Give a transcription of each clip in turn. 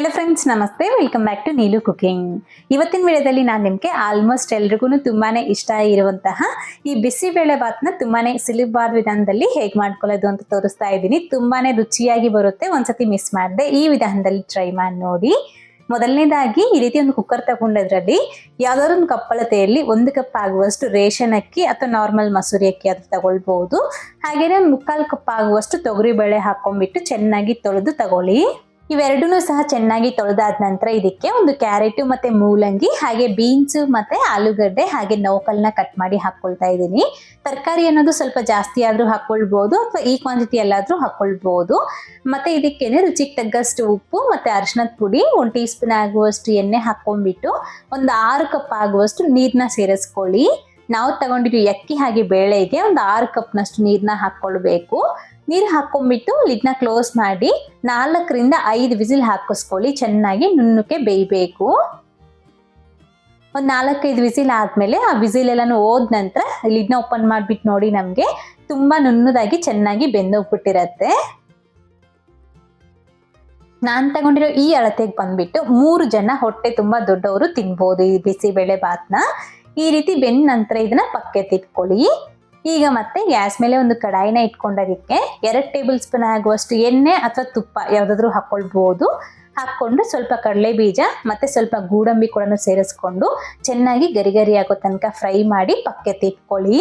Hello friends ನಮಸ್ತೆ. Welcome back to Neelu cooking ಇವತ್ತಿನ ವಿಡಿಯೋದಲ್ಲಿ ನಾನು ನಿಮಗೆ ಆಲ್ಮೋಸ್ಟ್ ಎಲ್ರಿಗೂ ತುಂಬಾನೇ ಇಷ್ಟ ಇರುವಂತಹ ಈ ಬಿಸಿಬೇಳೆ ಬಾತ್ನ ತುಂಬಾನೇ ಸುಲಭವಾದ ವಿಧಾನದಲ್ಲಿ ಹೇಗೆ ಮಾಡ್ಕೊಳ್ಳೋದು ಅಂತ ತೋರಿಸ್ತಾ ಇದ್ದೀನಿ. ತುಂಬಾನೇ ರುಚಿಯಾಗಿ ಬರುತ್ತೆ. ಒಂದ್ಸತಿ ಮಿಸ್ ಮಾಡಿದೆ ಈ ವಿಧಾನದಲ್ಲಿ ಟ್ರೈ ಮಾಡಿ ನೋಡಿ. ಮೊದಲನೇದಾಗಿ ಈ ರೀತಿ ಒಂದು ಕುಕ್ಕರ್ ತಗೊಂಡದ್ರಲ್ಲಿ ಯಾವ್ದಾದ್ರು ಒಂದು ಕಪ್ಪಳತೆಯಲ್ಲಿ ಒಂದು ಕಪ್ ಆಗುವಷ್ಟು ರೇಷನ್ ಅಕ್ಕಿ ಅಥವಾ ನಾರ್ಮಲ್ ಮಸೂರಿ ಅಕ್ಕಿ ಅದು ತಗೊಳ್ಬಹುದು ಹಾಗೇನೆ ಒಂದು ಮುಕ್ಕಾಲು ಕಪ್ ಆಗುವಷ್ಟು ತೊಗರಿ ಬೇಳೆ ಹಾಕೊಂಡ್ಬಿಟ್ಟು ಚೆನ್ನಾಗಿ ತೊಳೆದು ತಗೊಳ್ಳಿ. ಇವೆರಡೂ ಸಹ ಚೆನ್ನಾಗಿ ತೊಳೆದಾದ ನಂತರ ಇದಕ್ಕೆ ಒಂದು ಕ್ಯಾರೆಟು ಮತ್ತೆ ಮೂಲಂಗಿ, ಹಾಗೆ ಬೀನ್ಸ್ ಮತ್ತೆ ಆಲೂಗಡ್ಡೆ, ಹಾಗೆ ನೌಕಲ್ನ ಕಟ್ ಮಾಡಿ ಹಾಕ್ಕೊಳ್ತಾ ಇದ್ದೀನಿ. ತರಕಾರಿ ಅನ್ನೋದು ಸ್ವಲ್ಪ ಜಾಸ್ತಿ ಆದರೂ ಹಾಕೊಳ್ಬಹುದು ಅಥವಾ ಈ ಕ್ವಾಂಟಿಟಿ ಎಲ್ಲಾದರೂ ಹಾಕೊಳ್ಬಹುದು ಮತ್ತೆ ಇದಕ್ಕೇನೆ ರುಚಿಗೆ ತಗ್ಗಷ್ಟು ಉಪ್ಪು, ಮತ್ತೆ ಅರಿಶಿನದ ಪುಡಿ, ಒಂದು ಟೀ ಸ್ಪೂನ್ ಆಗುವಷ್ಟು ಎಣ್ಣೆ ಹಾಕೊಂಡ್ಬಿಟ್ಟು ಒಂದು ಆರು ಕಪ್ ಆಗುವಷ್ಟು ನೀರನ್ನ ಸೇರಿಸ್ಕೊಳ್ಳಿ. ನಾವು ತಗೊಂಡಿರೋ ಎಕ್ಕಿ ಹಾಗೆ ಬೇಳೆಗೆ ಒಂದು ಆರು ಕಪ್ನಷ್ಟು ನೀರನ್ನ ಹಾಕ್ಕೊಳ್ಬೇಕು. ನೀರು ಹಾಕೊಂಡ್ಬಿಟ್ಟು ಲಿಡ್ನ ಕ್ಲೋಸ್ ಮಾಡಿ ನಾಲ್ಕರಿಂದ ಐದು ವಿಸಿಲ್ ಹಾಕಿಸ್ಕೊಳ್ಳಿ ಚೆನ್ನಾಗಿ ನುಣ್ಣಕ್ಕೆ ಬೇಯಬೇಕು. ಒಂದು ನಾಲ್ಕೈದು ವಿಸಿಲ್ ಆದಮೇಲೆ ಆ ವಿಸಿಲ್ ಎಲ್ಲಾನು ಹೋದ ನಂತರ ಲಿಡ್ನ ಓಪನ್ ಮಾಡಿಬಿಟ್ಟು ನೋಡಿ ನಮಗೆ ತುಂಬ ನುಣ್ಣದಾಗಿ ಚೆನ್ನಾಗಿ ಬೆಂದೋಗ್ಬಿಟ್ಟಿರತ್ತೆ. ನಾನು ತಗೊಂಡಿರೋ ಈ ಅಳತೆಗೆ ಬಂದ್ಬಿಟ್ಟು ಮೂರು ಜನ ಹೊಟ್ಟೆ ತುಂಬ ದೊಡ್ಡವರು ತಿನ್ಬೋದು ಈ ಬಿಸಿಬೇಳೆ ಬಾತ್ನ. ಈ ರೀತಿ ಬೆಂದ ನಂತರ ಇದನ್ನ ಪಕ್ಕೆತ್ತಿಟ್ಕೊಳ್ಳಿ ಈಗ ಮತ್ತೆ ಗ್ಯಾಸ್ ಮೇಲೆ ಒಂದು ಕಡಾಯಿನ ಇಟ್ಕೊಂಡೋದಕ್ಕೆ ಎರಡು ಟೇಬಲ್ ಸ್ಪೂನ್ ಆಗುವಷ್ಟು ಎಣ್ಣೆ ಅಥವಾ ತುಪ್ಪ ಯಾವುದಾದ್ರೂ ಹಾಕೊಳ್ಳಬಹುದು ಹಾಕ್ಕೊಂಡು ಸ್ವಲ್ಪ ಕಡಲೆ ಬೀಜ ಮತ್ತೆ ಸ್ವಲ್ಪ ಗೋಡಂಬಿ ಕೂಡ ಸೇರಿಸ್ಕೊಂಡು ಚೆನ್ನಾಗಿ ಗರಿ ಗರಿ ಆಗೋ ತನಕ ಫ್ರೈ ಮಾಡಿ ಪಕ್ಕೆತ್ತಿಟ್ಕೊಳ್ಳಿ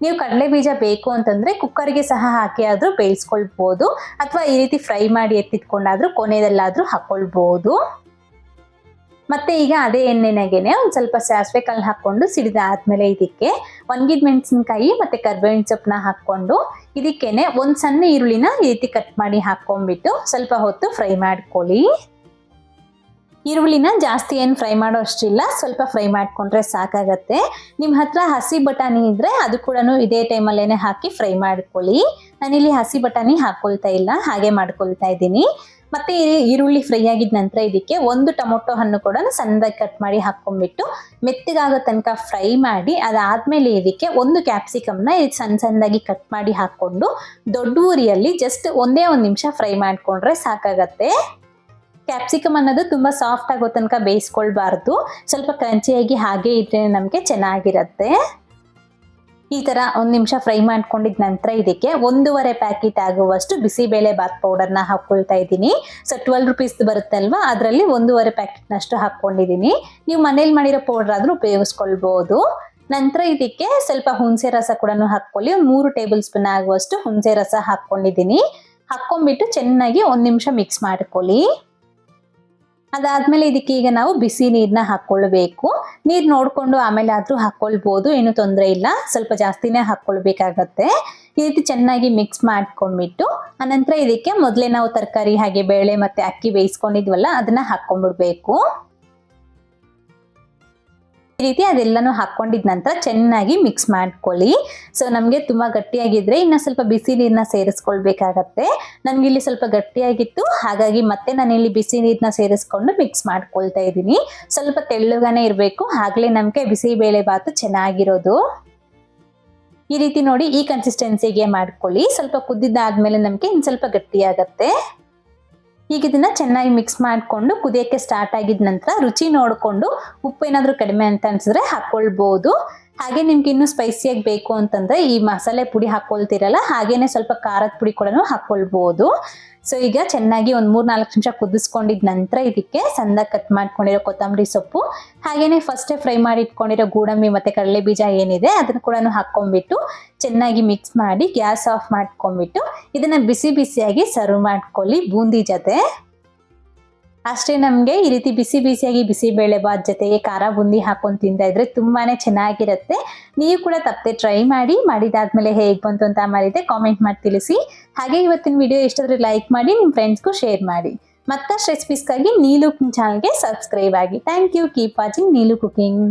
ನೀವು ಕಡಲೆ ಬೀಜ ಬೇಕು ಅಂತಂದ್ರೆ ಕುಕ್ಕರ್ಗೆ ಸಹ ಹಾಕಿ ಆದರೂ ಬೇಯಿಸ್ಕೊಳ್ಬೋದು. ಅಥವಾ ಈ ರೀತಿ ಫ್ರೈ ಮಾಡಿ ಎತ್ತಿಟ್ಕೊಂಡಾದ್ರೂ ಕೊನೆಯದಲ್ಲಾದ್ರೂ ಹಾಕೊಳ್ಬೋದು. ಮತ್ತೆ ಈಗ ಅದೇ ಎಣ್ಣೆನಾಗೇನೆ ಒಂದು ಸ್ವಲ್ಪ ಸಾಸಿವೆ ಕಾಳು ಹಾಕ್ಕೊಂಡು ಸಿಡಿದಾದ್ಮೇಲೆ ಇದಕ್ಕೆ ಒಣಗಿದ ಮೆಣಸಿನ್ಕಾಯಿ ಮತ್ತೆ ಕರ್ಬೇವಿನ ಸೊಪ್ಪನ್ನ ಹಾಕ್ಕೊಂಡು ಇದಕ್ಕೇನೆ ಒಂದು ಸಣ್ಣ ಈರುಳ್ಳಿನ ಈ ರೀತಿ ಕಟ್ ಮಾಡಿ ಹಾಕ್ಕೊಂಡ್ಬಿಟ್ಟು ಸ್ವಲ್ಪ ಹೊತ್ತು ಫ್ರೈ ಮಾಡ್ಕೊಳ್ಳಿ. ಈರುಳ್ಳಿನ ಜಾಸ್ತಿ ಏನು ಫ್ರೈ ಮಾಡೋ ಅಷ್ಟಿಲ್ಲ, ಸ್ವಲ್ಪ ಫ್ರೈ ಮಾಡ್ಕೊಂಡ್ರೆ ಸಾಕಾಗತ್ತೆ. ನಿಮ್ಮ ಹತ್ರ ಹಸಿ ಬಟಾಣಿ ಇದ್ರೆ ಅದು ಕೂಡ ಇದೇ ಟೈಮಲ್ಲೇನೆ ಹಾಕಿ ಫ್ರೈ ಮಾಡ್ಕೊಳ್ಳಿ. ನಾನಿಲ್ಲಿ ಹಸಿ ಬಟಾಣಿ ಹಾಕ್ಕೊಳ್ತಾ ಇಲ್ಲ, ಹಾಗೆ ಮಾಡ್ಕೊಳ್ತಾ ಇದ್ದೀನಿ. ಮತ್ತೆ ಈರುಳ್ಳಿ ಫ್ರೈ ಆಗಿದ ನಂತರ ಇದಕ್ಕೆ ಒಂದು ಟೊಮೊಟೊ ಹಣ್ಣು ಕೂಡ ಸಣ್ಣದಾಗಿ ಕಟ್ ಮಾಡಿ ಹಾಕೊಂಡ್ಬಿಟ್ಟು ಮೆತ್ತಗಾಗೋ ತನಕ ಫ್ರೈ ಮಾಡಿ ಅದಾದ್ಮೇಲೆ ಇದಕ್ಕೆ ಒಂದು ಕ್ಯಾಪ್ಸಿಕಮ್ನ ಇದು ಸಣ್ಣ ಸಣ್ಣದಾಗಿ ಕಟ್ ಮಾಡಿ ಹಾಕೊಂಡು ದೊಡ್ಡ ಊರಿಯಲ್ಲಿ ಜಸ್ಟ್ ಒಂದೇ ಒಂದು ನಿಮಿಷ ಫ್ರೈ ಮಾಡ್ಕೊಂಡ್ರೆ ಸಾಕಾಗತ್ತೆ. ಕ್ಯಾಪ್ಸಿಕಮ್ ಅನ್ನೋದು ತುಂಬ ಸಾಫ್ಟ್ ಆಗೋ ತನಕ ಬೇಯಿಸ್ಕೊಳ್ಬಾರ್ದು. ಸ್ವಲ್ಪ ಕ್ರಂಚಿಯಾಗಿ ಹಾಗೆ ಇದ್ರೆ ನಮಗೆ ಚೆನ್ನಾಗಿರತ್ತೆ. ಈ ಥರ ಒಂದು ನಿಮಿಷ ಫ್ರೈ ಮಾಡ್ಕೊಂಡಿದ ನಂತರ ಇದಕ್ಕೆ ಒಂದೂವರೆ ಪ್ಯಾಕೆಟ್ ಆಗುವಷ್ಟು ಬಿಸಿಬೇಳೆ ಬಾತ್ ಪೌಡರ್ನ ಹಾಕ್ಕೊಳ್ತಾ ಇದ್ದೀನಿ. ಸೊ ಟ್ವೆಲ್ ರುಪೀಸ್ ಬರುತ್ತಲ್ವಾ? ಅದರಲ್ಲಿ ಒಂದೂವರೆ ಪ್ಯಾಕೆಟ್ನಷ್ಟು ಹಾಕ್ಕೊಂಡಿದ್ದೀನಿ ನೀವು ಮನೇಲಿ ಮಾಡಿರೋ ಪೌಡರ್ ಆದ್ರೂ ಉಪಯೋಗಿಸ್ಕೊಳ್ಬೋದು. ನಂತರ ಇದಕ್ಕೆ ಸ್ವಲ್ಪ ಹುಣಸೆ ರಸ ಕೂಡ ಹಾಕ್ಕೊಳ್ಳಿ. ಒಂದು ಮೂರು ಟೇಬಲ್ ಸ್ಪೂನ್ ಆಗುವಷ್ಟು ಹುಣಸೆ ರಸ ಹಾಕ್ಕೊಂಡಿದ್ದೀನಿ ಹಾಕೊಂಡ್ಬಿಟ್ಟು ಚೆನ್ನಾಗಿ ಒಂದು ನಿಮಿಷ ಮಿಕ್ಸ್ ಮಾಡ್ಕೊಳ್ಳಿ. ಅದಾದ್ಮೇಲೆ ಇದಕ್ಕೆ ಈಗ ನಾವು ಬಿಸಿ ನೀರನ್ನ ಹಾಕ್ಕೊಳ್ಬೇಕು ನೀರು ನೋಡಿಕೊಂಡು ಆಮೇಲೆ ಆದ್ರೂ ಹಾಕ್ಕೊಳ್ಬೋದು ಏನು ತೊಂದರೆ ಇಲ್ಲ. ಸ್ವಲ್ಪ ಜಾಸ್ತಿನೇ ಹಾಕೊಳ್ಬೇಕಾಗತ್ತೆ. ಈ ರೀತಿ ಚೆನ್ನಾಗಿ ಮಿಕ್ಸ್ ಮಾಡ್ಕೊಂಡ್ಬಿಟ್ಟು ಅನಂತರ ಇದಕ್ಕೆ ಮೊದಲೇ ನಾವು ತರಕಾರಿ ಹಾಗೆ, ಬೇಳೆ ಮತ್ತೆ ಅಕ್ಕಿ ಬೇಯಿಸ್ಕೊಂಡಿದ್ವಲ್ಲ, ಅದನ್ನ ಹಾಕ್ಕೊಂಡ್ಬಿಡ್ಬೇಕು. ಈ ರೀತಿ ಅದೆಲ್ಲನೂ ಹಾಕ್ಕೊಂಡಿದ ನಂತರ ಚೆನ್ನಾಗಿ ಮಿಕ್ಸ್ ಮಾಡ್ಕೊಳ್ಳಿ. ಸೊ ನಮಗೆ ತುಂಬ ಗಟ್ಟಿಯಾಗಿದ್ರೆ ಇನ್ನು ಸ್ವಲ್ಪ ಬಿಸಿ ನೀರನ್ನ ಸೇರಿಸ್ಕೊಳ್ಬೇಕಾಗತ್ತೆ. ಇಲ್ಲಿ ಸ್ವಲ್ಪ ಗಟ್ಟಿಯಾಗಿತ್ತು. ಹಾಗಾಗಿ ಮತ್ತೆ ನಾನು ಇಲ್ಲಿ ಬಿಸಿ ನೀರನ್ನ ಸೇರಿಸ್ಕೊಂಡು ಮಿಕ್ಸ್ ಮಾಡ್ಕೊಳ್ತಾ ಇದ್ದೀನಿ. ಸ್ವಲ್ಪ ತೆಳ್ಳಗಾನೆ ಇರಬೇಕು. ಆಗಲೇ ನಮಗೆ ಬಿಸಿ ಬೇಳೆ ಬಾತು ಚೆನ್ನಾಗಿರೋದು. ಈ ರೀತಿ ನೋಡಿ ಈ ಕನ್ಸಿಸ್ಟೆನ್ಸಿಗೆ ಮಾಡ್ಕೊಳ್ಳಿ. ಸ್ವಲ್ಪ ಕುದ್ದಿದ್ದಾದ್ಮೇಲೆ ನಮಗೆ ಇನ್ನು ಸ್ವಲ್ಪ ಗಟ್ಟಿಯಾಗತ್ತೆ. ಈಗ ಇದನ್ನ ಚೆನ್ನಾಗಿ ಮಿಕ್ಸ್ ಮಾಡಿಕೊಂಡು ಕುದಿಯೋಕ್ಕೆ ಸ್ಟಾರ್ಟ್ ಆಗಿದ ನಂತರ ರುಚಿ ನೋಡಿಕೊಂಡು ಉಪ್ಪು ಏನಾದರೂ ಕಡಿಮೆ ಅಂತ ಅನಿಸಿದ್ರೆ ಹಾಕ್ಕೊಳ್ಬೋದು ಹಾಗೆ ನಿಮ್ಗೆ ಇನ್ನೂ ಸ್ಪೈಸಿಯಾಗಿ ಬೇಕು ಅಂತಂದ್ರೆ ಈ ಮಸಾಲೆ ಪುಡಿ ಹಾಕೊಳ್ತಿರಲ್ಲ, ಹಾಗೇನೆ ಸ್ವಲ್ಪ ಖಾರದ ಪುಡಿ ಕೂಡ ಹಾಕೊಳ್ಬಹುದು ಸೊ ಈಗ ಚೆನ್ನಾಗಿ ಒಂದು ಮೂರು ನಾಲ್ಕು ನಿಮಿಷ ಕುದಿಸ್ಕೊಂಡಿದ ನಂತರ ಇದಕ್ಕೆ ಸಂದ ಕಟ್ ಮಾಡ್ಕೊಂಡಿರೋ ಕೊತ್ತಂಬರಿ ಸೊಪ್ಪು, ಹಾಗೇನೆ ಫಸ್ಟೇ ಫ್ರೈ ಮಾಡಿ ಇಟ್ಕೊಂಡಿರೋ ಗೋಡಂಬಿ ಮತ್ತೆ ಕಡಲೆ ಬೀಜ ಏನಿದೆ ಅದನ್ನು ಕೂಡ ಹಾಕೊಂಡ್ಬಿಟ್ಟು ಚೆನ್ನಾಗಿ ಮಿಕ್ಸ್ ಮಾಡಿ ಗ್ಯಾಸ್ ಆಫ್ ಮಾಡ್ಕೊಂಡ್ಬಿಟ್ಟು ಇದನ್ನ ಬಿಸಿ ಬಿಸಿಯಾಗಿ ಸರ್ವ್ ಮಾಡ್ಕೊಳ್ಳಿ ಬೂಂದಿ ಜೊತೆ. ಅಷ್ಟೇ ನಮಗೆ ಈ ರೀತಿ ಬಿಸಿ ಬಿಸಿಯಾಗಿ ಬಿಸಿಬೇಳೆ ಬಾತ್ ಜೊತೆಗೆ ಖಾರ ಬುಂದಿ ಹಾಕೊಂಡು ತಿಂತಾ ಇದ್ರೆ ತುಂಬಾನೇ ಚೆನ್ನಾಗಿರುತ್ತೆ. ನೀವು ಕೂಡ ತಪ್ಪದೆ ಟ್ರೈ ಮಾಡಿ, ಮಾಡಿದಾದ್ಮೇಲೆ ಹೇಗೆ ಬಂತು ಅಂತ ಮಾಡಿದ್ದೆ ಕಾಮೆಂಟ್ ಮಾಡಿ ತಿಳಿಸಿ. ಹಾಗೆ ಇವತ್ತಿನ ವಿಡಿಯೋ ಇಷ್ಟಾದ್ರೆ ಲೈಕ್ ಮಾಡಿ ನಿಮ್ಮ ಫ್ರೆಂಡ್ಸ್ಗೂ ಶೇರ್ ಮಾಡಿ. ಮತ್ತಷ್ಟು ರೆಸಿಪೀಸ್ಗಾಗಿ ನೀಲು ಚಾನಲ್ಗೆ ಸಬ್ಸ್ಕ್ರೈಬ್ ಆಗಿ. Thank you keep watching Neelu cooking